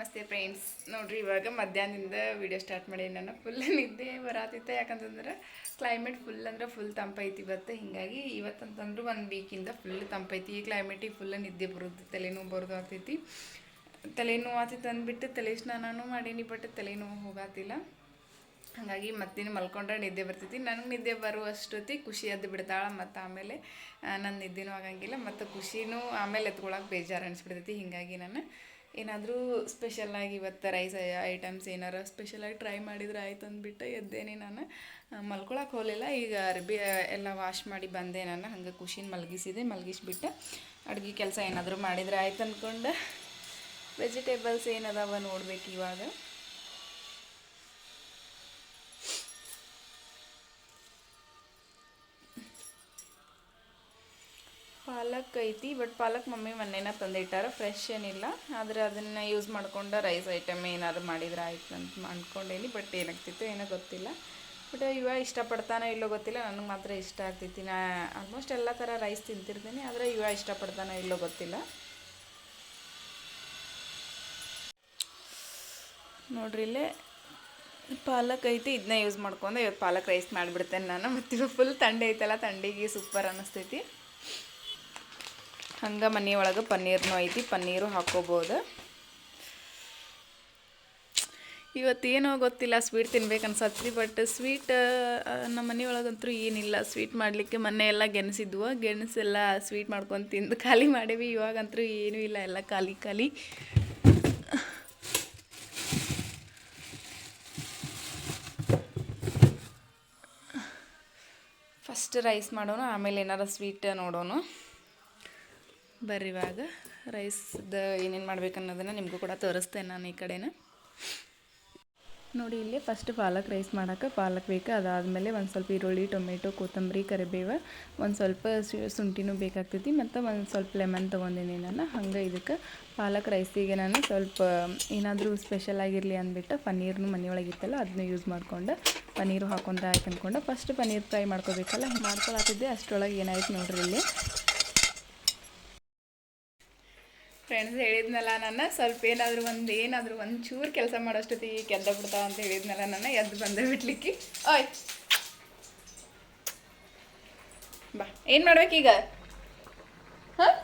ನಮಸ್ತೆ ಫ್ರೆಂಡ್ಸ್. ನೋಡ್ರಿ, ಇವಾಗ ಮಧ್ಯಾಹ್ನದಿಂದ ವಿಡಿಯೋ ಸ್ಟಾರ್ಟ್ ಮಾಡಿ ನಾನು ಫುಲ್ ನಿದ್ದೆ ಬರಾತಿತ್ತೆ ಯಾಕಂತಂದ್ರೆ ಕ್ಲೈಮೇಟ್ ಫುಲ್ ಅಂದ್ರೆ ಫುಲ್ ತಂಪೈತಿ. ಇವತ್ತು ಹಿಂಗಾಗಿ ಇವತ್ತಂತಂದ್ರೆ ಒಂದು ವೀಕಿಂದ ಫುಲ್ ತಂಪೈತಿ. ಈ ಕ್ಲೈಮೇಟಿಗೆ ಫುಲ್ ನಿದ್ದೆ ಬರುತ್ತೆ. ತಲೆನೋವು ಬರೋದು ಆಗ್ತೈತಿ. ತಲೆನೋವು ಆಗ್ತೈತಿ ಅಂದ್ಬಿಟ್ಟು ತಲೆ ಸ್ನಾನನೂ ಮಾಡೀನಿ ಬಟ್ ತಲೆನೋವು ಹೋಗಾತಿಲ್ಲ. ಹಾಗಾಗಿ ಮತ್ತಿನ್ನು ಮಲ್ಕೊಂಡ್ರೆ ನಿದ್ದೆ ಬರ್ತೈತಿ. ನನಗೆ ನಿದ್ದೆ ಬರುವಷ್ಟೊತ್ತಿಗೆ ಖುಷಿ ಅದು ಬಿಡ್ತಾಳೆ ಮತ್ತು ಆಮೇಲೆ ನನ್ನ ನಿದ್ದೆನೂ ಆಗಂಗಿಲ್ಲ. ಮತ್ತು ಖುಷಿನೂ ಆಮೇಲೆ ಎತ್ಕೊಳಕ್ಕೆ ಬೇಜಾರು ಅನಿಸ್ಬಿಡ್ತೈತಿ. ಹೀಗಾಗಿ ನಾನು ಏನಾದರೂ ಸ್ಪೆಷಲ್ಲಾಗಿ ಇವತ್ತು ರೈಸ್ ಐಟಮ್ಸ್ ಏನಾರ ಸ್ಪೆಷಲಾಗಿ ಟ್ರೈ ಮಾಡಿದ್ರೆ ಆಯ್ತು ಅಂದ್ಬಿಟ್ಟು ಎದ್ದೇನೆ ನಾನು. ಮಲ್ಕೊಳಕ್ಕೆ ಹೋಗಲಿಲ್ಲ. ಈಗ ಅರ್ಬಿ ಎಲ್ಲ ವಾಶ್ ಮಾಡಿ ಬಂದೆ ನಾನು. ಹಂಗೆ ಖುಷಿನ ಮಲಗಿಸಿದೆ. ಮಲಗಿಸ್ಬಿಟ್ಟು ಅಡುಗೆ ಕೆಲಸ ಏನಾದರೂ ಮಾಡಿದ್ರೆ ಆಯ್ತು ಅಂದ್ಕೊಂಡು ವೆಜಿಟೇಬಲ್ಸ್ ಏನದಾವ ನೋಡ್ಬೇಕು ಇವಾಗ. ಪಾಲಕ್ ಐತಿ ಬಟ್ ಪಾಲಕ್ ಮಮ್ಮಿ ಮೊನ್ನೆನ ತಂದಿಟ್ಟಾರ ಫ್ರೆಶ್ ಏನಿಲ್ಲ. ಆದರೆ ಅದನ್ನು ಯೂಸ್ ಮಾಡ್ಕೊಂಡು ರೈಸ್ ಐಟಮ್ ಏನಾದ್ರು ಮಾಡಿದ್ರೆ ಆಯ್ತು ಅಂತ ಅಂದ್ಕೊಂಡೇನಿ ಬಟ್ ಏನಾಗ್ತಿತ್ತು ಏನೋ ಗೊತ್ತಿಲ್ಲ. ಬಟ್ ಇವ ಇಷ್ಟಪಡ್ತಾನೋ ಇಲ್ಲೋ ಗೊತ್ತಿಲ್ಲ, ನನಗೆ ಮಾತ್ರ ಇಷ್ಟ ಆಗ್ತೈತಿ ನಾ ಆಲ್ಮೋಸ್ಟ್ ಎಲ್ಲ ಥರ ರೈಸ್ ತಿಂತಿರ್ತೀನಿ, ಆದರೆ ಇವ ಇಷ್ಟಪಡ್ತಾನೋ ಇಲ್ಲೋ ಗೊತ್ತಿಲ್ಲ. ನೋಡ್ರಿ ಇಲ್ಲೇ, ಪಾಲಕ್ ಐತಿ ಇದನ್ನ ಯೂಸ್ ಮಾಡ್ಕೊಂಡು ಇವತ್ತು ಪಾಲಕ್ ರೈಸ್ ಮಾಡಿಬಿಡ್ತೇನೆ ನಾನು, ಮತ್ತು ಫುಲ್ ತಂಡೆ ಐತಲ್ಲ, ತಂಡಿಗೆ ಸೂಪರ್ ಅನ್ನಿಸ್ತೈತಿ ಹಂಗೆ ಮನೆ ಒಳಗೆ ಪನ್ನೀರ್ನೂ ಐತಿ, ಪನ್ನೀರು ಹಾಕೋಬೋದು. ಇವತ್ತೇನೋ ಗೊತ್ತಿಲ್ಲ ಸ್ವೀಟ್ ತಿನ್ಬೇಕು ಅನ್ಸತ್ರಿ ಬಟ್ ಸ್ವೀಟ್ ನಮ್ಮ ಮನೆ ಒಳಗಂತೂ ಏನಿಲ್ಲ. ಸ್ವೀಟ್ ಮಾಡಲಿಕ್ಕೆ ಮೊನ್ನೆ ಎಲ್ಲ ಗೆಣಸಿದ್ವು. ಗೆಣಸೆಲ್ಲ ಸ್ವೀಟ್ ಮಾಡ್ಕೊಂಡು ತಿಂದು ಖಾಲಿ ಮಾಡೇವಿ. ಇವಾಗಂತೂ ಏನೂ ಇಲ್ಲ, ಎಲ್ಲ ಖಾಲಿ ಖಾಲಿ. ಫಸ್ಟ್ ರೈಸ್ ಮಾಡೋಣ, ಆಮೇಲೆ ಏನಾರ ಸ್ವೀಟ್ ನೋಡೋಣ. ಬರ್ರಿ ಇವಾಗ. ರೈಸ್ದ ಏನೇನು ಮಾಡ್ಬೇಕು ಅನ್ನೋದನ್ನು ನಿಮಗೂ ಕೂಡ ತೋರಿಸ್ತೇನೆ ನಾನು ಈ ಕಡೆನ. ನೋಡಿ ಇಲ್ಲಿ ಫಸ್ಟ್ ಪಾಲಕ್ ರೈಸ್ ಮಾಡೋಕೆ ಪಾಲಕ್ ಬೇಕು, ಅದಾದಮೇಲೆ ಒಂದು ಸ್ವಲ್ಪ ಈರುಳ್ಳಿ, ಟೊಮೆಟೊ, ಕೊತ್ತಂಬರಿ, ಕರಿಬೇವು, ಒಂದು ಸ್ವಲ್ಪ ಶುಂಠಿನೂ ಬೇಕಾಗ್ತೈತಿ, ಮತ್ತು ಒಂದು ಸ್ವಲ್ಪ ಲೆಮನ್ ತೊಗೊಂಡಿನಿ ನಾನು, ಹಂಗೆ ಇದಕ್ಕೆ ಪಾಲಕ್ ರೈಸಿಗೆ ನಾನು ಸ್ವಲ್ಪ ಏನಾದರೂ ಸ್ಪೆಷಲ್ ಆಗಿರಲಿ ಅಂದ್ಬಿಟ್ಟು ಪನ್ನೀರ್ನು ಮನೆಯೊಳಗಿತ್ತಲ್ಲ ಅದನ್ನ ಯೂಸ್ ಮಾಡ್ಕೊಂಡು, ಪನ್ನೀರು ಹಾಕೊಂಡ್ರೆ ಆಯ್ತು ಅಂದ್ಕೊಂಡು ಫಸ್ಟ್ ಪನ್ನೀರ್ ಫ್ರೈ ಮಾಡ್ಕೋಬೇಕಲ್ಲ, ಮಾಡ್ಕೊಳತ್ತಿದ್ದೆ ಅಷ್ಟರೊಳಗೆ ಏನಾಯ್ತು ನೋಡ್ರಿ ಇಲ್ಲಿ. ಫ್ರೆಂಡ್ಸ್ ಹೇಳಿದ್ನಲ್ಲ ನನ್ನ, ಸ್ವಲ್ಪ ಏನಾದರೂ ಒಂದು ಏನಾದರೂ ಒಂದು ಚೂರು ಕೆಲಸ ಮಾಡೋಷ್ಟೊತ್ತಿಗೆ ಕೆದ್ದ ಬಿಡ್ತಾವ ಅಂತ ಹೇಳಿದ್ನಲ್ಲ ನನ್ನ, ಎದ್ದು ಬಂದೆ ಬಿಡ್ಲಿಕ್ಕೆ. ಓಯ್. ಬಾ, ಏನು ಮಾಡ್ಬೇಕೀಗ ಹಾಂ?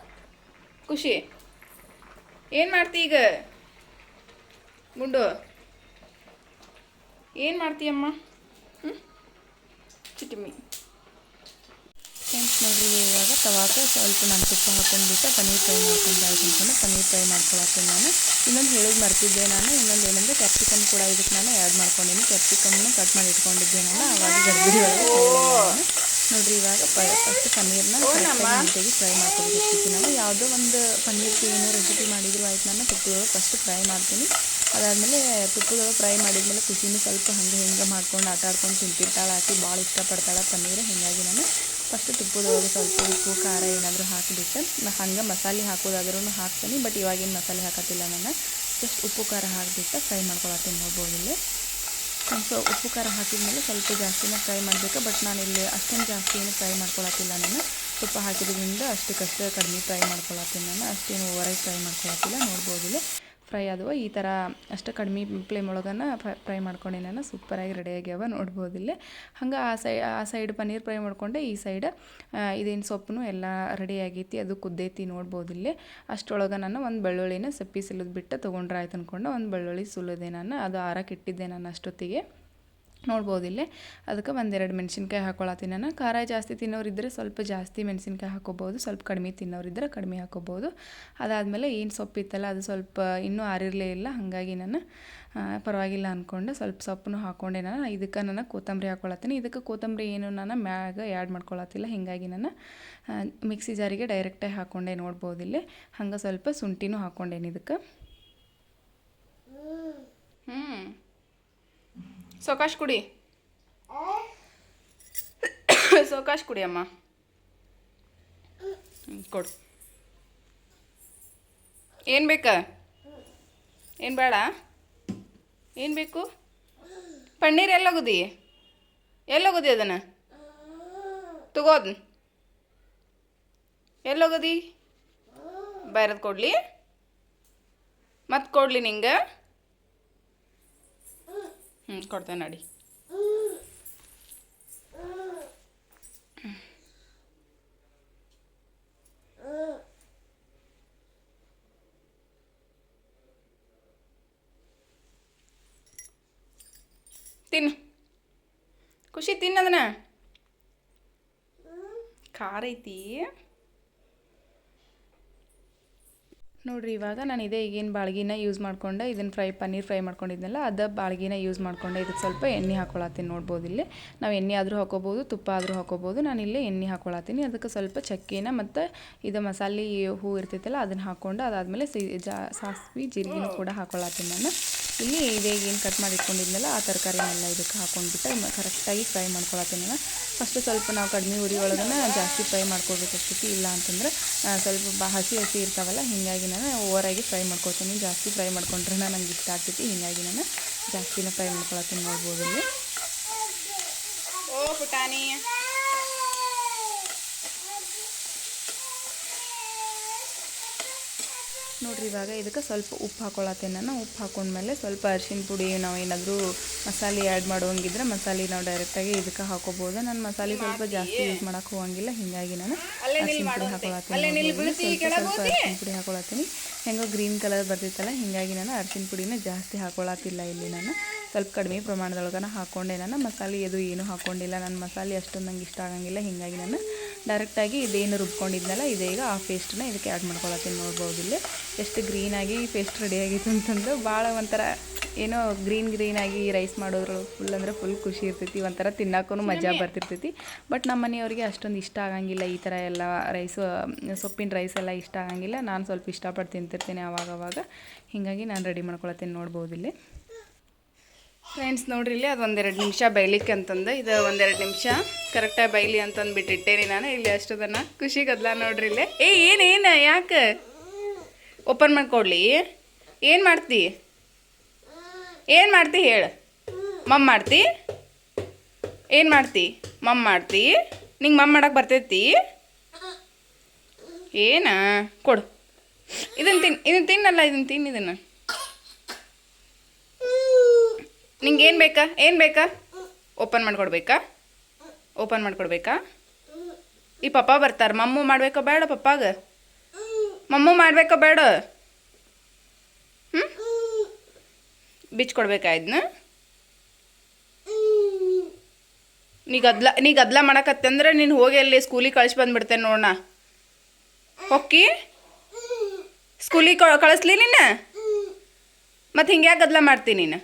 ಖುಷಿ. ಏನು ಮಾಡ್ತಿ ಈಗ? ಗುಂಡು. ಏನು ಮಾಡ್ತೀಯಮ್ಮ ಹ್ಞೂ ಚಿಟಿಮಿ ಫ್ರೆಂಡ್ಸ್ ನೋಡ್ರಿ ತವಾಕ ಸ್ವಲ್ಪ ನಾನು ತುಪ್ಪ ಹಾಕೊಂಡ್ಬಿಟ್ಟು ಪನ್ನೀರ್ ಫ್ರೈ ಅನ್ಕೊಂಡು ಪನ್ನೀರ್ ಫ್ರೈ ಮಾಡ್ಕೊಳತ್ತೀನಿ ನಾನು ಇನ್ನೊಂದು ಹೇಳೋದು ಮರ್ತಿದ್ದೆ ನಾನು ಇನ್ನೊಂದು ಏನಂದರೆ ಕ್ಯಾಪ್ಸಿಕಮ್ ಕೂಡ ಇದಕ್ಕೆ ನಾನು ಆ್ಯಡ್ ಮಾಡ್ಕೊಂಡಿನಿ. ಕ್ಯಾಪ್ಸಿಕಮ್ನ ಕಟ್ ಮಾಡಿ ಇಟ್ಕೊಂಡಿದ್ದೆ ನಾನು ಅವಾಗ ಗರ್ಭಿಣಿ ನೋಡಿರಿ ಇವಾಗ ಫಸ್ಟ್ ಪನ್ನೀರ್ನ ನೀಟಾಗಿ ಫ್ರೈ ಮಾಡ್ಕೊಬೇಕಿರ್ತೀವಿ ನಾನು. ಯಾವುದೋ ಒಂದು ಪನ್ನೀರ್ಗೆ ಏನೋ ರೆಸಿಪಿ ಮಾಡಿದ್ರು ಆಯ್ತು ನಾನು ತುಪ್ಪದೊಳಗೆ ಫಸ್ಟ್ ಫ್ರೈ ಮಾಡ್ತೀನಿ. ಅದಾದಮೇಲೆ ತುಪ್ಪದೊಳಗೆ ಫ್ರೈ ಮಾಡಿದ್ಮೇಲೆ ಖುಷಿನೂ ಸ್ವಲ್ಪ ಹಂಗೆ ಹಿಂಗೆ ಮಾಡ್ಕೊಂಡು ಆಟ ಆಡ್ಕೊಂಡು ತಿಂತಿರ್ತಾಳೆ ಹಾಕಿ ಭಾಳ ಇಷ್ಟಪಡ್ತಾಳೆ ಪನ್ನೀರು. ಹೀಗಾಗಿ ನಾನು ಫಸ್ಟ್ ತುಪ್ಪದೊಳಗೆ ಸ್ವಲ್ಪ ಉಪ್ಪು, ಖಾರ ಏನಾದರೂ ಹಾಕಿಬಿಟ್ಟು ನಾ ಹಂಗೆ ಮಸಾಲೆ ಹಾಕೋದಾದ್ರೂ ಹಾಕ್ತೀನಿ, ಬಟ್ ಇವಾಗೇನು ಮಸಾಲೆ ಹಾಕತ್ತಿಲ್ಲ ನಾನು. ಜಸ್ಟ್ ಉಪ್ಪು, ಖಾರ ಹಾಕಿಬಿಟ್ಟು ಫ್ರೈ ಮಾಡ್ಕೊಳತ್ತೀನಿ ನೋಡ್ಬೋದು ಇಲ್ಲಿ. ಸೊ, ಉಪ್ಪು, ಖಾರ ಹಾಕಿದ್ಮೇಲೆ ಸ್ವಲ್ಪ ಜಾಸ್ತಿನೇ ಫ್ರೈ ಮಾಡಬೇಕು, ಬಟ್ ನಾನು ಇಲ್ಲಿ ಅಷ್ಟೊಂದು ಜಾಸ್ತಿ ಏನು ಫ್ರೈ ಮಾಡ್ಕೊಳತ್ತಿಲ್ಲ ನಾನು. ತುಪ್ಪ ಹಾಕಿದ್ರಿಂದ ಅಷ್ಟಕ್ಕಷ್ಟೇ ಕಡಿಮೆ ಫ್ರೈ ಮಾಡ್ಕೊಳತ್ತೀನಿ ನಾನು. ಅಷ್ಟೇನು ಓವರಾಗಿ ಫ್ರೈ ಮಾಡ್ಕೊಳತ್ತಿಲ್ಲ, ನೋಡ್ಬೋದು ಇಲ್ಲಿ. ಫ್ರೈ ಆದವು. ಈ ಥರ ಅಷ್ಟು ಕಡಿಮೆ ಫ್ಲೇಮ್ ಒಳಗನ ಫ್ರೈ ಮಾಡ್ಕೊಂಡು ನಾನು. ಸೂಪರಾಗಿ ರೆಡಿ ಆಗ್ಯಾವ, ನೋಡ್ಬೋದು ಇಲ್ಲಿ. ಹಂಗೆ ಆ ಸೈ, ಆ ಸೈಡ್ ಪನ್ನೀರ್ ಫ್ರೈ ಮಾಡ್ಕೊಂಡೆ. ಈ ಸೈಡ್ ಇದೇನು ಸೊಪ್ಪು ಎಲ್ಲ ರೆಡಿ ಆಗೈತಿ, ಅದು ಕುದ್ದೈತಿ ನೋಡ್ಬೋದು ಇಲ್ಲಿ. ಅಷ್ಟೊಳಗೆ ನಾನು ಒಂದು ಬೆಳ್ಳುಳ್ಳಿನ ಸಪ್ಪಿ ಸಿಲಿದ್ಬಿಟ್ಟು ತೊಗೊಂಡ್ರೆ ಆಯ್ತು ಅಂದ್ಕೊಂಡು ಒಂದು ಬೆಳ್ಳುಳ್ಳಿ ಸುಲಿದೆ ನಾನು. ಅದು ಆರಕ್ಕೆ ಇಟ್ಟಿದ್ದೆ ನಾನು ಅಷ್ಟೊತ್ತಿಗೆ. ನೋಡ್ಬೋದು ಇಲ್ಲೇ. ಅದಕ್ಕೆ ಒಂದೆರಡು ಮೆಣಸಿನ್ಕಾಯಿ ಹಾಕೊಳತ್ತೀನಿ ನಾನು. ಖಾರ ಜಾಸ್ತಿ ತಿನ್ನೋರಿದ್ದರೆ ಸ್ವಲ್ಪ ಜಾಸ್ತಿ ಮೆಣಸಿನ್ಕಾಯಿ ಹಾಕೋಬೋದು, ಸ್ವಲ್ಪ ಕಡಿಮೆ ತಿನ್ನೋರಿದ್ದರೆ ಕಡಿಮೆ ಹಾಕೋಬೋದು. ಅದಾದಮೇಲೆ ಏನು ಸೊಪ್ಪಿತ್ತಲ್ಲ ಅದು ಸ್ವಲ್ಪ ಇನ್ನೂ ಆರಿರಲೇ ಇಲ್ಲ, ಹಾಗಾಗಿ ನಾನು ಪರವಾಗಿಲ್ಲ ಅಂದ್ಕೊಂಡು ಸ್ವಲ್ಪ ಸೊಪ್ಪನ್ನು ಹಾಕ್ಕೊಂಡೆ ನಾನು. ಇದಕ್ಕೆ ನಾನು ಕೊತ್ತಂಬರಿ ಹಾಕೊಳತ್ತೀನಿ. ಇದಕ್ಕೆ ಕೊತ್ತಂಬರಿ ಏನು ನಾನು ಮ್ಯಾಗ ಆ್ಯಡ್ ಮಾಡ್ಕೊಳತ್ತಿಲ್ಲ, ಹೀಗಾಗಿ ನಾನು ಮಿಕ್ಸಿ ಜಾರಿಗೆ ಡೈರೆಕ್ಟಾಗಿ ಹಾಕ್ಕೊಂಡೆ ನೋಡ್ಬೋದು ಇಲ್ಲಿ. ಹಂಗೆ ಸ್ವಲ್ಪ ಶುಂಠಿನೂ ಹಾಕ್ಕೊಂಡೇನಿ ಇದಕ್ಕೆ. ಹ್ಞೂ ಸೊಕಾಶ್ ಕುಡಿ. ಸೊಕಾಶ್ ಕುಡಿ ಅಮ್ಮ. ಕೊಡು. ಏನು ಬೇಕಾ? ಏನು ಬೇಡ? ಏನು ಬೇಕು? ಪನ್ನೀರ್ ಎಲ್ಲೋಗುದಿ ಎಲ್ಲೋಗುದಿ ಅದನ್ನು? ತಗೋದ್ ಎಲ್ಲೋಗದಿ ಬೇರೆದು ಕೊಡಲಿ. ಮತ್ತೆ ಕೊಡಲಿ ನಿಂಗೆ. ಹ್ಞೂ ಕೊಡ್ತೇನೆ ನಡಿ ತಿನ್ನು. ಖುಷಿ ತಿನ್ನದನ? ಖಾರ ಐತಿ. ನೋಡ್ರಿ, ಇವಾಗ ನಾನು ಇದೇ ಈಗೇನು ಬಾಳ್ಗಿನ ಯೂಸ್ ಮಾಡ್ಕೊಂಡೆ ಇದನ್ನು ಫ್ರೈ, ಪನ್ನೀರ್ ಫ್ರೈ ಮಾಡ್ಕೊಂಡಿದ್ನಲ್ಲ, ಅದ ಬಾಳ್ಗಿನ ಯೂಸ್ ಮಾಡ್ಕೊಂಡೆ. ಇದಕ್ಕೆ ಸ್ವಲ್ಪ ಎಣ್ಣೆ ಹಾಕೊಳತ್ತೀನಿ ನೋಡ್ಬೋದು ಇಲ್ಲಿ ನಾವು ಎಣ್ಣೆ ಆದರೂ ಹಾಕೋಬೋದು ತುಪ್ಪ ಆದರೂ ಹಾಕೋಬೋದು ನಾನು ಇಲ್ಲಿ ಎಣ್ಣೆ ಹಾಕೊಳತ್ತೀನಿ ಅದಕ್ಕೆ ಸ್ವಲ್ಪ ಚಕ್ಕೆನ ಮತ್ತು ಇದು ಮಸಾಲೆ ಹೂ ಇರ್ತೈತಲ್ಲ ಅದನ್ನು ಹಾಕ್ಕೊಂಡು ಅದಾದಮೇಲೆ ಸಿ ಜಾ ಸಾಸಿವೆ, ಜೀರಿಗೆನೂ ಕೂಡ ಹಾಕೊಳತ್ತೀನಿ ನಾನು. ಇಲ್ಲಿ ಇದೇ ಏನು ಕಟ್ ಮಾಡಿ ಇಟ್ಕೊಂಡಿದ್ನಲ್ಲ, ಆ ತರಕಾರಿನೆಲ್ಲ ಇದಕ್ಕೆ ಹಾಕೊಂಡ್ಬಿಟ್ಟು ಕರೆಕ್ಟಾಗಿ ಫ್ರೈ ಮಾಡ್ಕೊಳತ್ತೀನಿ ನಾನು. ಫಸ್ಟು ಸ್ವಲ್ಪ ನಾವು ಕಡಿಮೆ ಉರಿ ಒಳಗನ ಜಾಸ್ತಿ ಫ್ರೈ ಮಾಡ್ಕೊಬೇಕಾಗ್ತೈತಿ ಇಲ್ಲ ಅಂತಂದ್ರೆ ಸ್ವಲ್ಪ ಬಾ, ಹಸಿ ಹಸಿ ಇರ್ತಾವಲ್ಲ, ಹೀಗಾಗಿ ನಾನು ಓವರಾಗಿ ಫ್ರೈ ಮಾಡ್ಕೊತೀನಿ ಜಾಸ್ತಿ ಫ್ರೈ ಮಾಡ್ಕೊಂಡ್ರೆ ನನಗೆ ಇಷ್ಟ ಆಗ್ತೈತಿ, ಹೀಗಾಗಿ ನಾನು ಜಾಸ್ತಿನ ಫ್ರೈ ಮಾಡ್ಕೊಳತ್ತೀನಿ ನೋಡ್ಬೋದು ಇಲ್ಲಿ. ಓ ಪುಟಾಣಿ. ನೋಡ್ರಿ ಇವಾಗ ಇದಕ್ಕೆ ಸ್ವಲ್ಪ ಉಪ್ಪು ಹಾಕೊಳತ್ತೆ. ನಾನು ಉಪ್ಪು ಹಾಕೊಂಡ್ಮೇಲೆ ಸ್ವಲ್ಪ ಅರಿಶಿನ ಪುಡಿ ನಾವು ಏನಾದರೂ ಮಸಾಲೆ ಆ್ಯಡ್ ಮಾಡೋಂಗಿದ್ರೆ ಮಸಾಲೆ ನಾವು ಡೈರೆಕ್ಟಾಗಿ ಇದಕ್ಕೆ ಹಾಕೋಬೋದು. ನಾನು ಮಸಾಲೆ ಸ್ವಲ್ಪ ಜಾಸ್ತಿ ಯೂಸ್ ಮಾಡೋಕೆ ಹೋಗಂಗಿಲ್ಲ ಹೀಗಾಗಿ ನಾನು ಅರಿಶಿನ ಪುಡಿ ಹಾಕೊಳತ್ತೀನಿ ಸ್ವಲ್ಪ ಸ್ವಲ್ಪ ಅರಿಶಿನ ಪುಡಿ ಹಾಕೊಳತ್ತೀನಿ. ಹೆಂಗೋ ಗ್ರೀನ್ ಕಲರ್ ಬರ್ತಿತ್ತಲ್ಲ ಹೀಗಾಗಿ ನಾನು ಅರಿಶಿನ ಪುಡಿನ ಜಾಸ್ತಿ ಹಾಕೊಳತ್ತಿಲ್ಲ ಇಲ್ಲಿ ನಾನು. ಸ್ವಲ್ಪ ಕಡಿಮೆ ಪ್ರಮಾಣದೊಳಗನ ಹಾಕ್ಕೊಂಡೆ ನಾನು. ಮಸಾಲೆ ಅದು ಏನು ಹಾಕ್ಕೊಂಡಿಲ್ಲ ನನ್ನ ಮಸಾಲೆ ಅಷ್ಟೊಂದು ನಂಗೆ ಇಷ್ಟ ಆಗಂಗಿಲ್ಲ ಹೀಗಾಗಿ ನಾನು ಡೈರೆಕ್ಟಾಗಿ ಇದೇನು ರುಬ್ಕೊಂಡಿದ್ನಲ್ಲ ಇದೀಗ ಆ ಪೇಸ್ಟನ್ನ ಇದಕ್ಕೆ ಆ್ಯಡ್ ಮಾಡ್ಕೊಳತ್ತೀನಿ. ನೋಡ್ಬೋದು ಇಲ್ಲಿ. ಎಷ್ಟು ಗ್ರೀನಾಗಿ ಪೇಸ್ಟ್ ರೆಡಿ ಆಗಿತ್ತು ಅಂತಂದು ಭಾಳ ಒಂಥರ ಏನೋ ಗ್ರೀನ್ ಗ್ರೀನಾಗಿ ರೈಸ್ ಮಾಡೋದ್ರೊಳಗೆ ಫುಲ್ ಅಂದರೆ ಫುಲ್ ಖುಷಿ ಇರ್ತೈತಿ. ಒಂಥರ ತಿನ್ನೋಕ್ಕೂ ಮಜಾ ಬರ್ತಿರ್ತೈತಿ. ಬಟ್ ನಮ್ಮ ಮನೆಯವ್ರಿಗೆ ಅಷ್ಟೊಂದು ಇಷ್ಟ ಆಗಂಗಿಲ್ಲ ಈ ಥರ ಎಲ್ಲ ರೈಸು ಸೊಪ್ಪಿನ ರೈಸ್ ಎಲ್ಲ ಇಷ್ಟ ಆಗಂಗಿಲ್ಲ. ನಾನು ಸ್ವಲ್ಪ ಇಷ್ಟಪಟ್ಟು ತಿಂತಿರ್ತೀನಿ ಅವಾಗ ಹೀಗಾಗಿ ನಾನು ರೆಡಿ ಮಾಡ್ಕೊಳತ್ತೀನಿ ನೋಡ್ಬೋದು ಇಲ್ಲಿ. ಫ್ರೆಂಡ್ಸ್ ನೋಡ್ರಿ, ಇಲ್ಲಿ ಅದು ಒಂದೆರಡು ನಿಮಿಷ ಬೈಲಿಕ್ಕೆ ಅಂತಂದು. ಇದು ಒಂದೆರಡು ನಿಮಿಷ. ಕರೆಕ್ಟಾಗಿ ಬೈಲಿ ಅಂತಂದು ಬಿಟ್ಟಿಟ್ಟೇನಿ ನಾನು. ಇಲ್ಲಿ ಅಷ್ಟದನ್ನ ಖುಷಿ ಗದ್ಲ ನೋಡ್ರಿ ಇಲ್ಲಿ. ಏ ಏನೇನು ಯಾಕೆ? ಓಪನ್ ಮಾಡ್ಕೊಡ್ಲಿ ಏನು ಮಾಡ್ತಿ? ಏನು ಮಾಡ್ತಿ ಹೇಳು. ಮಮ್ಮ ಮಾಡ್ತಿ? ಏನು ಮಾಡ್ತಿ? ಮಮ್ಮ ಮಾಡ್ತಿ? ನಿಂಗೆ ಮಮ್ಮ ಮಾಡಕ್ಕೆ ಬರ್ತೈತಿ? ಏನಾ? ಕೊಡು. ಇದನ್ನು ತಿನ್ ಇದನ್ನು ತಿನ್ನಲ್ಲ ಇದನ್ನು ತಿನ್ನ ಇದನ್ನು. ನಿಂಗೆ ಏನು ಬೇಕಾ? ಏನು ಬೇಕಾ? ಓಪನ್ ಮಾಡ್ಕೊಡ್ಬೇಕಾ? ಓಪನ್ ಮಾಡ್ಕೊಡ್ಬೇಕಾ? ಈ ಪಪ್ಪ ಬರ್ತಾರೆ. ಮಮ್ಮು ಮಾಡ್ಬೇಕೋ ಬೇಡ ಪಪ್ಪಾಗ? ಮಮ್ಮು ಮಾಡ್ಬೇಕೋ ಬೇಡ? ಹ್ಞೂ ಬಿಚ್ಕೊಡ್ಬೇಕಾ ಇದನ್ನ ನೀ ಗದ್ಲ ನೀ ಗದ್ಲ ಮಾಡಕತ್ತಂದ್ರೆ ನೀನು ಹೋಗಿ ಅಲ್ಲಿ ಸ್ಕೂಲಿಗೆ ಕಳಿಸಿ ಬಂದ್ಬಿಡ್ತೇನೆ ನೋಡೋಣ ಹೊಕ್ಕಿ? ಸ್ಕೂಲಿಗೆ ಕಳಿಸ್ಲಿ ನಿನ್ನ ಮತ್ತು ಹಿಂಗೆ ಯಾಕೆ ಗದ್ಲ ಮಾಡ್ತೀನಿ ನೀನು?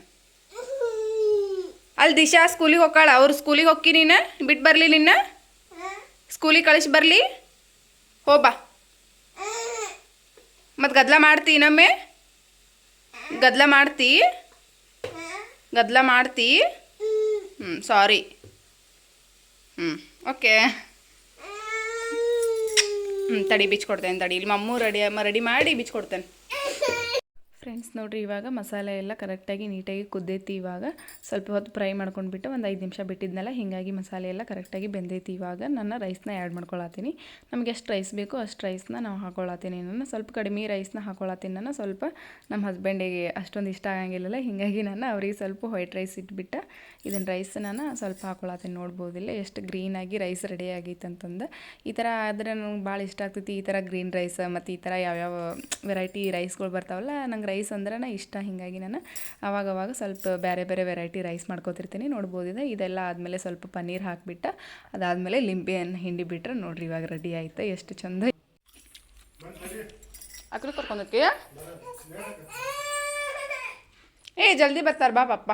ಅಲ್ಲಿ ದಿಶಾ ಸ್ಕೂಲಿಗೆ ಹೋಗಾಳ ಅವ್ರು ಸ್ಕೂಲಿಗೆ ಹೋಗಿ ನೀನು? ಬಿಟ್ಟು ಬರಲಿ ನಿನ್ನ? ಸ್ಕೂಲಿಗೆ ಕಳಿಸಿ ಬರಲಿ? ಹೋಬಾ ಮತ್ತು ಗದ್ಲ ಮಾಡ್ತಿ ಇನ್ನೊಮ್ಮೆ? ಗದ್ಲ ಮಾಡ್ತಿ? ಗದ್ಲ ಮಾಡ್ತಿ? ಹ್ಞೂ ಸಾರಿ. ಹ್ಞೂ ಓಕೆ. ಹ್ಞೂ ತಡಿ, ಬಿಚ್ಕೊಡ್ತೇನೆ ತಡಿ. ಇಲ್ಲಿ ಮಮ್ಮು ರೆಡಿ ರೆಡಿ ಮಾಡಿ ಬಿಚ್ಕೊಡ್ತೇನೆ. ಫ್ರೆಂಡ್ಸ್, ನೋಡಿರಿ ಇವಾಗ ಮಸಾಲೆ ಎಲ್ಲ ಕರೆಕ್ಟಾಗಿ ನೀಟಾಗಿ ಕುದ್ದೈತಿ ಇವಾಗ. ಸ್ವಲ್ಪ ಹೊತ್ತು ಫ್ರೈ ಮಾಡ್ಕೊಂಡ್ಬಿಟ್ಟು ಒಂದು ಐದು ನಿಮಿಷ ಬಿಟ್ಟಿದ್ನಲ್ಲ, ಹೀಗಾಗಿ ಮಸಾಲೆ ಎಲ್ಲ ಕರೆಕ್ಟಾಗಿ ಬೆಂದೈತಿ ಇವಾಗ. ನಾನು ರೈಸ್ನ ಆ್ಯಡ್ ಮಾಡ್ಕೊಳತ್ತೀನಿ. ನಮಗೆ ಎಷ್ಟು ರೈಸ್ ಬೇಕೋ ಅಷ್ಟು ರೈಸ್ನ ನಾವು ಹಾಕೊಳತ್ತೀನಿ. ನಾನು ಸ್ವಲ್ಪ ಕಡಿಮೆ ರೈಸ್ನ ಹಾಕೊಳತ್ತೀನಿ. ನಾನು ಸ್ವಲ್ಪ ನಮ್ಮ ಹಸ್ಬೆಂಡಿಗೆ ಅಷ್ಟೊಂದು ಇಷ್ಟ ಆಗಂಗಿಲ್ಲಲ್ಲ, ಹೀಗಾಗಿ ನಾನು ಅವ್ರಿಗೆ ಸ್ವಲ್ಪ ವೈಟ್ ರೈಸ್ ಇಟ್ಬಿಟ್ಟು ಇದನ್ನು ರೈಸ್ ನಾನು ಸ್ವಲ್ಪ ಹಾಕೊಳತ್ತೀನಿ. ನೋಡ್ಬೋದಿಲ್ಲ, ಎಷ್ಟು ಗ್ರೀನಾಗಿ ರೈಸ್ ರೆಡಿ ಆಗೈತೆ ಅಂತಂದು. ಈ ಥರ ಆದರೆ ನಂಗೆ ಭಾಳ ಇಷ್ಟ ಆಗ್ತೈತಿ. ಈ ಥರ ಗ್ರೀನ್ ರೈಸ್ ಮತ್ತು ಈ ಥರ ಯಾವ್ಯಾವ ವೆರೈಟಿ ರೈಸ್ಗಳು ಬರ್ತಾವಲ್ಲ, ನಂಗೆ ರೈಸ್ ಅಂದ್ರೆ ಇಷ್ಟ ಹೀಗಾಗಿ ನಾನು ಅವಾಗ ಅವಾಗ ಸ್ವಲ್ಪ ಬೇರೆ ಬೇರೆ ವೆರೈಟಿ ರೈಸ್ ಮಾಡ್ಕೋತಿರ್ತೀನಿ. ನೋಡ್ಬೋದಿದೆ ಇದೆಲ್ಲ ಆದಮೇಲೆ ಸ್ವಲ್ಪ ಪನ್ನೀರ್ ಹಾಕಿಬಿಟ್ಟು ಅದಾದಮೇಲೆ ಲಿಂಬೆ ಹಣ್ಣು ಹಿಂಡಿ ಬಿಟ್ರೆ ನೋಡ್ರಿ ಇವಾಗ ರೆಡಿ ಆಯಿತು. ಎಷ್ಟು ಚಂದ. ಕರ್ಕೊಂಡೋಗಿ ಏ ಜಲ್ದಿ ಬರ್ತಾರೆ ಬಾ ಪಪ್ಪ.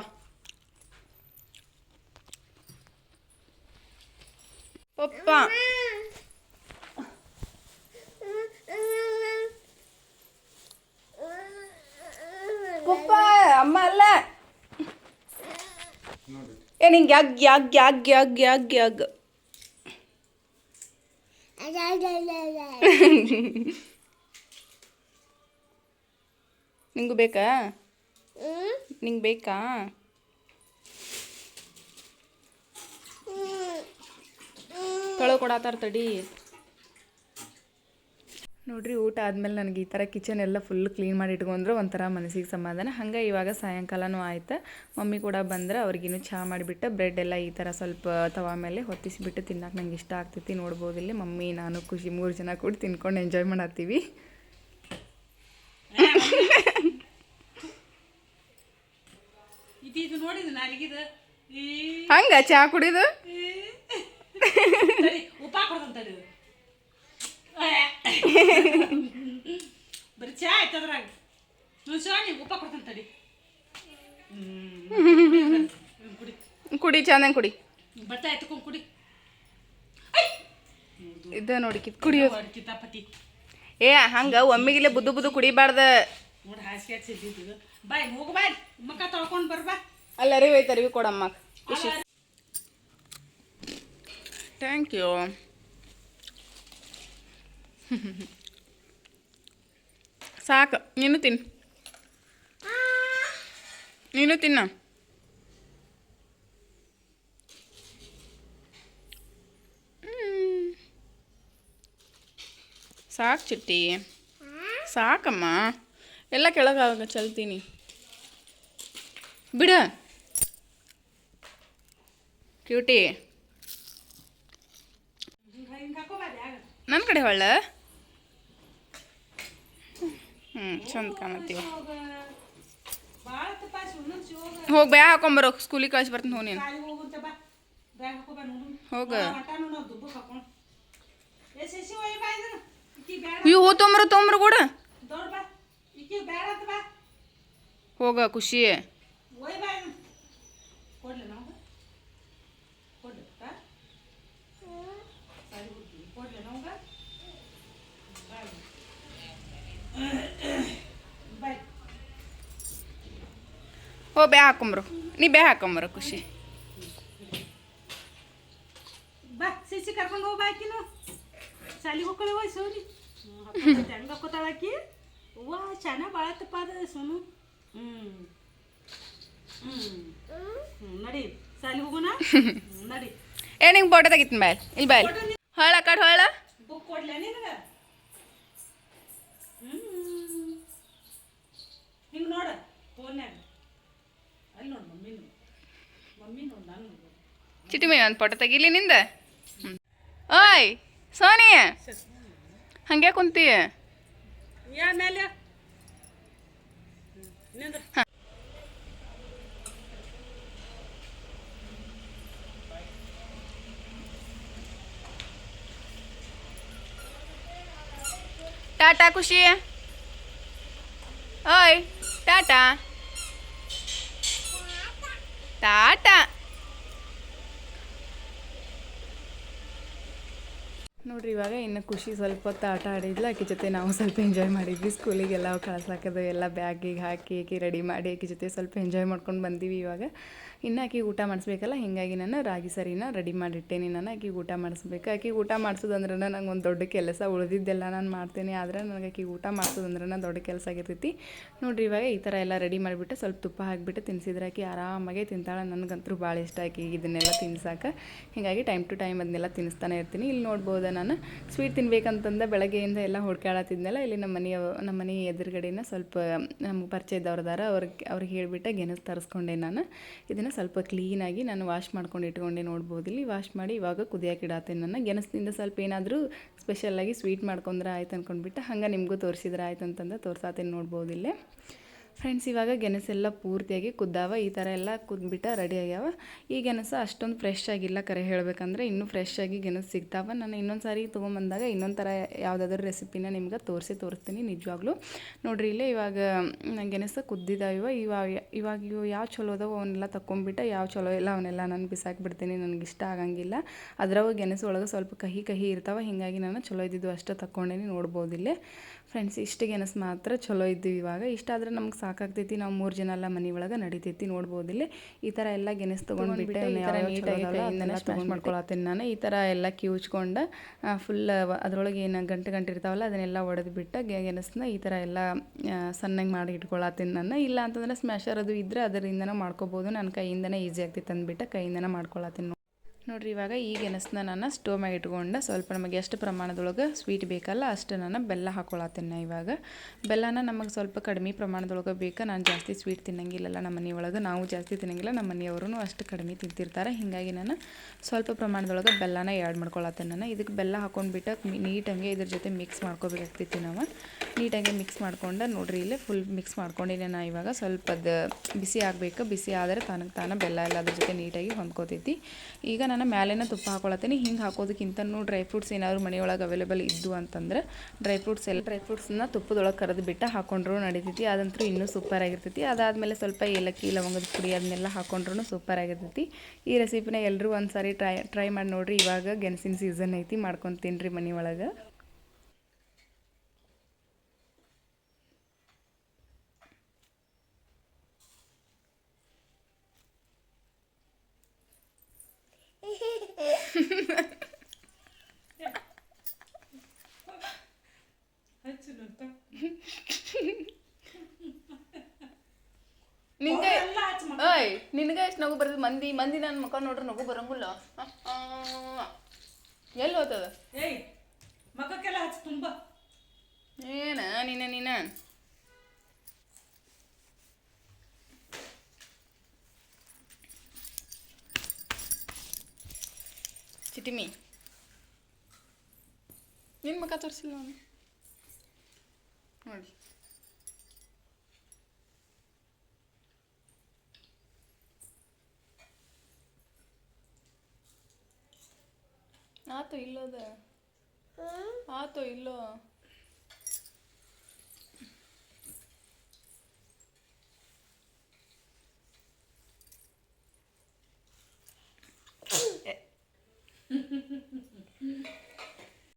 ಪಪ್ಪ ಅಮ್ಮ ಅಲ್ಲ ಏ ನಿಂಗೆ ಯಾಗ್ ಯಾಗ್ ಯಾಗ್ ಯಾಗ್ ಯಾಗ್ ಯಾಗ್. ನಿಂಗೂ ಬೇಕಾ? ನಿಂಗೆ ಬೇಕಾ? ತೊಳೆ ಕೊಡತ್ತಾರ ತಡಿ. ನೋಡ್ರಿ ಊಟ ಆದಮೇಲೆ ನನಗೆ ಈ ಥರ ಕಿಚನ್ ಎಲ್ಲ ಫುಲ್ ಕ್ಲೀನ್ ಮಾಡಿ ಇಟ್ಕೊಂಡ್ರೆ ಒಂಥರ ಮನಸ್ಸಿಗೆ ಸಮಾಧಾನ. ಹಂಗೆ ಇವಾಗ ಸಾಯಂಕಾಲನೂ ಆಯ್ತು. ಮಮ್ಮಿ ಕೂಡ ಬಂದ್ರೆ ಅವ್ರಿಗಿನ್ನೂ ಚಹಾ ಮಾಡಿಬಿಟ್ಟು ಬ್ರೆಡ್ ಎಲ್ಲ ಈ ಥರ ಸ್ವಲ್ಪ ತವಾ ಮೇಲೆ ಹೊತ್ತಿಸಿಬಿಟ್ಟು ತಿನ್ನಕ್ಕೆ ನಂಗೆ ಇಷ್ಟ ಆಗ್ತೈತಿ. ನೋಡ್ಬೋದು ಇಲ್ಲಿ ಮಮ್ಮಿ ನಾನು ಖುಷಿ ಮೂರು ಜನ ಕೂಡ ತಿನ್ಕೊಂಡು ಎಂಜಾಯ್ ಮಾಡತ್ತೀವಿ. ಹಂಗ ಚಹಾ ಕುಡಿದು ತಡಿ ಉಪ್ಪ ಕೊಡ್ದಂತ ತಡಿ ಇದು. ಬರೀ ಚಾ ಆಯ್ತು ಅದ್ರಾಗ. ನೀವು ಉಪ್ಪ ಕೊಡ್ತಾನೆ ತಡಿ. ಕುಡಿ. ಕುಡಿ ಚಂದಂಗೆ ಕುಡಿ. ಬಟ್ಟೆ ಎತ್ಕೊಂಡು ಕುಡಿ. ಇದ ನೋಡಿ ಕಿತ್ ಕುಡಿಯೋ. ಕಿತಾಪತಿ. ಏ ಹಂಗ ಒಮ್ಮಿಗಿಲೆ ಬುದ್ದು ಬುದ್ದು ಕುಡಿಬಾರ್ದ. ನೋಡಿ ಹಾಸಿಗೆ ಹಚ್ಚಿದ್ದು ಬಾಯ್ ಹೋಗು ಬಾಯ್ ಮುಖ ತೊಳ್ಕೊಂಡು ಬರ್ಬಾ ಅಲ್ಲ ಅರಿವಿ ಐತೆ ಅರಿವಿ ಕೊಡಮ್ಮ ಖುಷಿ ಥ್ಯಾಂಕ್ ಯು ಸಾಕು, ನೀನು ತಿನ್ನು ನೀನು ತಿನ್ನ. ಸಾಕು ಚಿಟ್ಟಿ. ಸಾಕಮ್ಮ. ಎಲ್ಲ ಕೆಳಗೆ ಚಲ್ತೀನಿ ಬಿಡ. ಕ್ಯೂಟಿ. ನನ್ನ ಕಡೆ ಹೊಳ್ಳ? ಹ್ಞೂ ಚಂದ ಕಾಣತ್ತೀವ ಹೋಗ ಭಾಳ ತಪಾಸಿ ಒಂದೊಂದು ಹೋಗ ಹೋಗಿ ಬ್ಯಾ ಹಾಕೊಂಬರೋ ಸ್ಕೂಲಿಗೆ ಕಳಿಸಿ ಬರ್ತೀನಿ ಹೋ ನೀನು ಕಾಲಿಗೆ ಹೋಗುಂತ ಬಾ ಬ್ಯಾಗ್ ಹಾಕೋಬಾ ನೋಡು ಹೋಗ ಮಟಾನು ನಾವು ದುಬ್ಬಕ್ಕೆ ಹಾಕೊಂಡು ಏ ಶಶಿ ಒಯ್ ಬಾ ಇದನ್ನ ಈಕಿ ಬ್ಯಾಡ ಇವು ಹೋ ತೊಂಬರು ತೊಂಬರು ಕೂಡ ದೊಡ್ಡ ಬಾ ಈಕಿ ಬ್ಯಾಡ ಅಂತ ಬಾ ಹೋಗ ಖುಷಿ ಒಯ್ ಬಾ ಇದನ್ನ ಕೊಡ್ಲಿ ಹೋ ಬ್ಯಾ ಹಾಕೊಂಬರು. ನೀ ಬ್ಯಾ ಹಾಕೊಂಬರೋ ಖುಷಿ. ಬಾ ಸಿಸಿ ಕರ್ಕೊಂಡು ಹೋಗಿ ಬಾಕಿನು ಶಾಲಿಗೆ ಹೋಗ್ಕೊಳ್ಳಿ ಹೋಯ್ ಸೋನಿ ಹೆಂಗೆ ಹಾಕೋತಾಳ ಆಕಿ ವಾ ಚೆನ್ನಾಗಿ ಭಾಳತ್ತಪ್ಪ ಅದ ಸೋನು. ಹ್ಞೂ ಹ್ಞೂ ನಡಿ ಶಾಲಿಗೆ ಹೋಗೋಣ. ನಡಿ. ಏ ನಿಂಗೆ ಫೋಟೋ ತೆಗಿತೀನಿ ಬಾಯ್. ಇಲ್ಲಿ ಬಾಯ್. ಹೊಳ ಕಡ್ ಹೊಳ. ಬುಕ್ ಕೊಡ್ಲ ನಿನಗೆ? ಹ್ಞೂ ಹಿಂಗೆ ನೋಡ ಫೋನ್ಯಾಗ ಅಲ್ಲಿ ನೋಡು ಮಮ್ಮಿ ನೋಡು ಮಮ್ಮಿ ನೋಡು ನಾನು ಚಿಟಿ ಮೇ ಒಂದು ಫೋಟೋ ತೆಗಿಲಿ ನಿಂದ ಓಯ್ ಸೋನಿ ಹಂಗೆ ನಿಂದ್ರ ಟಾಟಾ ಖುಷಿ ಓಯ್ ಟಾಟಾ. ಟಾಟಾ. ನೋಡ್ರಿ, ಇವಾಗ ಇನ್ನು ಖುಷಿ ಸ್ವಲ್ಪ ಹೊತ್ತು ಆಟ ಆಡಿದ್ಲು. ಆಕೆ ಜೊತೆ ನಾವು ಸ್ವಲ್ಪ ಎಂಜಾಯ್ ಮಾಡಿದ್ವಿ. ಸ್ಕೂಲಿಗೆಲ್ಲ ಕಳ್ಸಾಕೋದು, ಎಲ್ಲ ಬ್ಯಾಗಿಗೆ ಹಾಕಿ, ಆಕೆ ರೆಡಿ ಮಾಡಿ ಆಕೆ ಜೊತೆ ಸ್ವಲ್ಪ ಎಂಜಾಯ್ ಮಾಡ್ಕೊಂಡು ಬಂದೀವಿ ಇವಾಗ. ಇನ್ನು ಆಕೆಗೆ ಊಟ ಮಾಡಿಸ್ಬೇಕಲ್ಲ, ಹೀಗಾಗಿ ನಾನು ರಾಗಿ ಸರಿನ ರೆಡಿ ಮಾಡಿಟ್ಟೇನಿ. ನಾನು ಆಕೆಗೆ ಊಟ ಮಾಡಿಸ್ಬೇಕು. ಆಕೆಗೆ ಊಟ ಮಾಡಿಸೋದಂದ್ರೆ ನಂಗೆ ಒಂದು ದೊಡ್ಡ ಕೆಲಸ ಉಳಿದಿದ್ದೆಲ್ಲ ನಾನು ಮಾಡ್ತೇನೆ. ಆದರೆ ನನಗೆ ಆಕೆಗೆ ಊಟ ಮಾಡಿಸೋದಂದ್ರೆ ದೊಡ್ಡ ಕೆಲಸ ಆಗಿರ್ತೈತಿ. ನೋಡಿರಿ, ಇವಾಗ ಈ ಥರ ಎಲ್ಲ ರೆಡಿ ಮಾಡಿಬಿಟ್ಟು ಸ್ವಲ್ಪ ತುಪ್ಪ ಹಾಕಿಬಿಟ್ಟು ತಿನ್ಸಿದ್ರೆ ಆಕೆ ಆರಾಮಾಗೆ ತಿಂತಾಳೆ. ನನಗಂತೂ ಭಾಳ ಇಷ್ಟ ಆಕಿ ಇದನ್ನೆಲ್ಲ ತಿನ್ಸಾಕ. ಹೀಗಾಗಿ ಟೈಮ್ ಟು ಟೈಮ್ ಅದನ್ನೆಲ್ಲ ತಿನ್ನಿಸ್ತಾನೆ ಇರ್ತೀನಿ. ಇಲ್ಲಿ ನೋಡ್ಬೋದ ನಾನು, ಸ್ವೀಟ್ ತಿನ್ಬೇಕಂತಂದ ಬೆಳಗ್ಗೆಯಿಂದ ಎಲ್ಲ ಹುಡ್ಕಾಡತ್ತಿದ್ನಲ್ಲ ಇಲ್ಲಿ ನಮ್ಮ ಮನೆಯ, ನಮ್ಮ ಮನೆ ಎದುರುಗಡೆನ ಸ್ವಲ್ಪ ನಮ್ಮ ಪರಿಚಯ ಇದ್ದವ್ರದಾರ ಅವ್ರಿಗೆ ಅವ್ರಿಗೆ ಹೇಳಿಬಿಟ್ಟು ಗೆಣಸು ತರಿಸ್ಕೊಂಡೆ ನಾನು. ಇದನ್ನು ಸ್ವಲ್ಪ ಕ್ಲೀನಾಗಿ ನಾನು ವಾಶ್ ಮಾಡ್ಕೊಂಡು ಇಟ್ಕೊಂಡೆ ನೋಡ್ಬೋದು. ಇಲ್ಲಿ ವಾಶ್ ಮಾಡಿ ಇವಾಗ ಕುದಿಯಕ್ಕೆ ಇಡಾತೀನಿ ನನ್ನ. ಗೆಣಸಿನಿಂದ ಸ್ವಲ್ಪ ಏನಾದರೂ ಸ್ಪೆಷಲ್ಲಾಗಿ ಸ್ವೀಟ್ ಮಾಡ್ಕೊಂಡ್ರೆ ಆಯ್ತು ಅಂದ್ಕೊಂಡ್ಬಿಟ್ಟು ಹಂಗೆ ನಿಮಗೂ ತೋರಿಸಿದ್ರೆ ಆಯ್ತು ಅಂತಂದು ತೋರಿಸಾತೇನೆ ನೋಡ್ಬೋದು ಇಲ್ಲೇ. ಫ್ರೆಂಡ್ಸ್ ಇವಾಗ ಗೆಣಸೆಲ್ಲ ಪೂರ್ತಿಯಾಗಿ ಕುದ್ದಾವ. ಈ ಥರ ಎಲ್ಲ ಕುದ್ಬಿಟ್ಟು ರೆಡಿ ಆಗ್ಯಾವ. ಈ ಗೆಣಸು ಅಷ್ಟೊಂದು ಫ್ರೆಶ್ ಆಗಿಲ್ಲ ಕರೆ ಹೇಳಬೇಕಂದ್ರೆ ಇನ್ನೂ ಫ್ರೆಶ್ ಆಗಿ ಗೆಣಸು ಸಿಗ್ತಾವ. ನಾನು ಇನ್ನೊಂದು ಸಾರಿ ತೊಗೊಂಬಂದಾಗ ಇನ್ನೊಂದು ಥರ ಯಾವುದಾದ್ರೂ ರೆಸಿಪಿನ ನಿಮ್ಗೆ ತೋರಿಸಿ ತೋರಿಸ್ತೀನಿ ನಿಜವಾಗ್ಲೂ. ನೋಡ್ರಿ ಇಲ್ಲೇ ಇವಾಗ ಗೆಣಸು ಕುದ್ದಿದಾವ ಇವಾಗ ಇವಾಗ ಇವು ಯಾವ ಚಲೋ ಅದಾವ ಅವನ್ನೆಲ್ಲ ತಗೊಂಬಿಟ್ಟು ಯಾವ ಚಲೋ ಇಲ್ಲ ಅವನ್ನೆಲ್ಲ ನಾನು ಬಿಸಾಕ್ಬಿಡ್ತೀನಿ, ನನಗೆ ಇಷ್ಟ ಆಗಂಗಿಲ್ಲ. ಅದ್ರಾಗ ಗೆಣಸು ಒಳಗೆ ಸ್ವಲ್ಪ ಕಹಿ ಕಹಿ ಇರ್ತಾವೆ. ಹೀಗಾಗಿ ನಾನು ಚಲೋ ಇದ್ದಿದ್ದು ಅಷ್ಟೇ ತಗೊಂಡೇನಿ ನೋಡ್ಬೋದು ಇಲ್ಲೇ. ಫ್ರೆಂಡ್ಸ್ ಇಷ್ಟು ಗೆಣಸು ಮಾತ್ರ ಚಲೋ ಇದ್ದೀವಿ ಇವಾಗ. ಇಷ್ಟ ಆದ್ರೆ ನಮ್ಗೆ ಸಾಕಾಗ್ತೈತಿ. ನಾವು ಮೂರು ಜನ ಎಲ್ಲ ಮನೆ ಒಳಗೆ ನಡಿತೈತಿ ನೋಡ್ಬೋದು ಇಲ್ಲಿ. ಈ ಥರ ಎಲ್ಲ ಗೆಣಸು ತೊಗೊಂಡ್ಬಿಟ್ಟೆ ನೀಟಾಗಿ ಮಾಡ್ಕೊಳತ್ತೀನಿ ನಾನು. ಈ ಥರ ಎಲ್ಲ ಕಿವುಚ್ಕೊಂಡು ಫುಲ್ ಅದರೊಳಗೆ ಏನು ಗಂಟೆ ಗಂಟೆ ಇರ್ತಾವಲ್ಲ ಅದನ್ನೆಲ್ಲ ಒಡೆದು ಬಿಟ್ಟು ಗೆಣಸನ್ನ ಈ ಥರ ಎಲ್ಲ ಸಣ್ಣಗೆ ಮಾಡಿ ಇಟ್ಕೊಳತ್ತೀನಿ ನಾನು. ಇಲ್ಲ ಅಂತಂದ್ರೆ ಸ್ಮ್ಯಾಶರ್ ಅದು ಇದ್ದರೆ ಅದರಿಂದನೂ ಮಾಡ್ಕೋಬೋದು. ನನ್ನ ಕೈಯಿಂದನೇ ಈಸಿ ಆಗ್ತೈತೆ ಅಂದ್ಬಿಟ್ಟು ಕೈಯಿಂದನೇ ಮಾಡ್ಕೊಳತ್ತೀನಿ ನೋಡ್ರಿ, ಇವಾಗ ಈಗ ಗೆಣಸನ್ನ ನಾನು ಸ್ಟೋವ್ ಮ್ಯಾಗ ಇಟ್ಕೊಂಡು ಸ್ವಲ್ಪ ನಮಗೆ ಎಷ್ಟು ಪ್ರಮಾಣದೊಳಗೆ ಸ್ವೀಟ್ ಬೇಕಲ್ಲ ಅಷ್ಟು ನಾನು ಬೆಲ್ಲ ಹಾಕೊಳತ್ತೀನಿ ಇವಾಗ. ಬೆಲ್ಲನ ನಮಗೆ ಸ್ವಲ್ಪ ಕಡಿಮೆ ಪ್ರಮಾಣದೊಳಗೆ ಬೇಕು. ನಾನು ಜಾಸ್ತಿ ಸ್ವೀಟ್ ತಿನ್ನಂಗಿಲ್ಲಲ್ಲ ನಮ್ಮ ಮನೆಯೊಳಗೆ, ನಾವು ಜಾಸ್ತಿ ತಿನ್ನಂಗಿಲ್ಲ, ನಮ್ಮ ಮನೆಯವರು ಅಷ್ಟು ಕಡಿಮೆ ತಿಂತಿರ್ತಾರೆ. ಹೀಗಾಗಿ ನಾನು ಸ್ವಲ್ಪ ಪ್ರಮಾಣದೊಳಗೆ ಬೆಲ್ಲನ ಆ್ಯಡ್ ಮಾಡ್ಕೊಳತ್ತೀನಿ ನಾನು. ಇದಕ್ಕೆ ಬೆಲ್ಲ ಹಾಕೊಂಡ್ಬಿಟ್ಟು ನೀಟಂಗೆ ಇದ್ರ ಜೊತೆ ಮಿಕ್ಸ್ ಮಾಡ್ಕೋಬೇಕಾಗ್ತಿತ್ತು ನಾವು. ನೀಟಾಗಿ ಮಿಕ್ಸ್ ಮಾಡ್ಕೊಂಡು ನೋಡ್ರಿ, ಇಲ್ಲೇ ಫುಲ್ ಮಿಕ್ಸ್ ಮಾಡ್ಕೊಂಡಿನಿ ನಾನು ಇವಾಗ. ಸ್ವಲ್ಪ ಬಿಸಿ ಆಗಬೇಕು. ಬಿಸಿ ಆದರೆ ತನಗೆ ತಾನ ಬೆಲ್ಲ ಎಲ್ಲ ಅದ್ರ ಜೊತೆ ನೀಟಾಗಿ ಹೊಂದ್ಕೋತೈತಿ. ಈಗ ನಾನು ಮ್ಯಾಲೇನ ತುಪ್ಪ ಹಾಕೊಳತ್ತೀನಿ. ಹಿಂಗೆ ಹಾಕೋದಕ್ಕಿಂತನೂ ಡ್ರೈ ಫ್ರೂಟ್ಸ್ ಏನಾದ್ರು ಮನೆಯೊಳಗೆ ಅವೈಲೇಬಲ್ ಇದ್ದು ಅಂತಂದ್ರೆ ಡ್ರೈ ಫ್ರೂಟ್ಸ್ ಎಲ್ಲ ಡ್ರೈ ಫ್ರೂಟ್ಸ್ನ ತುಪ್ಪದೊಳಗೆ ಕರೆದು ಬಿಟ್ಟು ಹಾಕೊಂಡ್ರು ನಡಿತೈತಿ. ಅದಂತೂ ಇನ್ನೂ ಸೂಪರ್ ಆಗಿರ್ತೈತಿ. ಅದಾದಮೇಲೆ ಸ್ವಲ್ಪ ಏಲಕ್ಕಿ, ಲವಂಗದ ಪುಡಿ ಅದನ್ನೆಲ್ಲ ಹಾಕೊಂಡ್ರೂ ಸೂಪರ್ ಆಗಿರ್ತೈತಿ. ಈ ರೆಸಿಪಿನ ಎಲ್ಲರೂ ಒಂದು ಸಾರಿ ಟ್ರೈ ಟ್ರೈ ಮಾಡಿ ನೋಡಿರಿ. ಇವಾಗ ಗೆಣಸಿನ ಸೀಸನ್ ಐತಿ. ಮಾಡ್ಕೊಂಡು ರೀ ಮನೆ ಒಳಗೆ ಹಚ್ಚು ನೋಡ್ತಾ. ನಿಂಗೆ ಎಲ್ಲ ಹಚ್ಚು ಮಗ. ಓಯ್ ನಿನಗೆ ಎಷ್ಟು ನಗು ಬರ್ತದೆ? ಮಂದಿ ಮಂದಿ ನನ್ನ ಮುಖ ನೋಡ್ರಿ ನಗು ಬರಂಗಿಲ್ಲ. ಎಲ್ಲಿ ಹೋಗ್ತದ ಏಯ್ ಮಗಕ್ಕೆಲ್ಲ ಹಚ್ಚಿ ತುಂಬ. ಏನ ನೀನ ನೀನ. ಚಿಟಿಮಿ. ನಿನ್ನ ಮುಖ ತೋರಿಸಿಲ್ಲ ಅವನು. ನೋಡಿ. ಆತು ಇಲ್ಲೋದ? ಆತು ಇಲ್ಲೋ?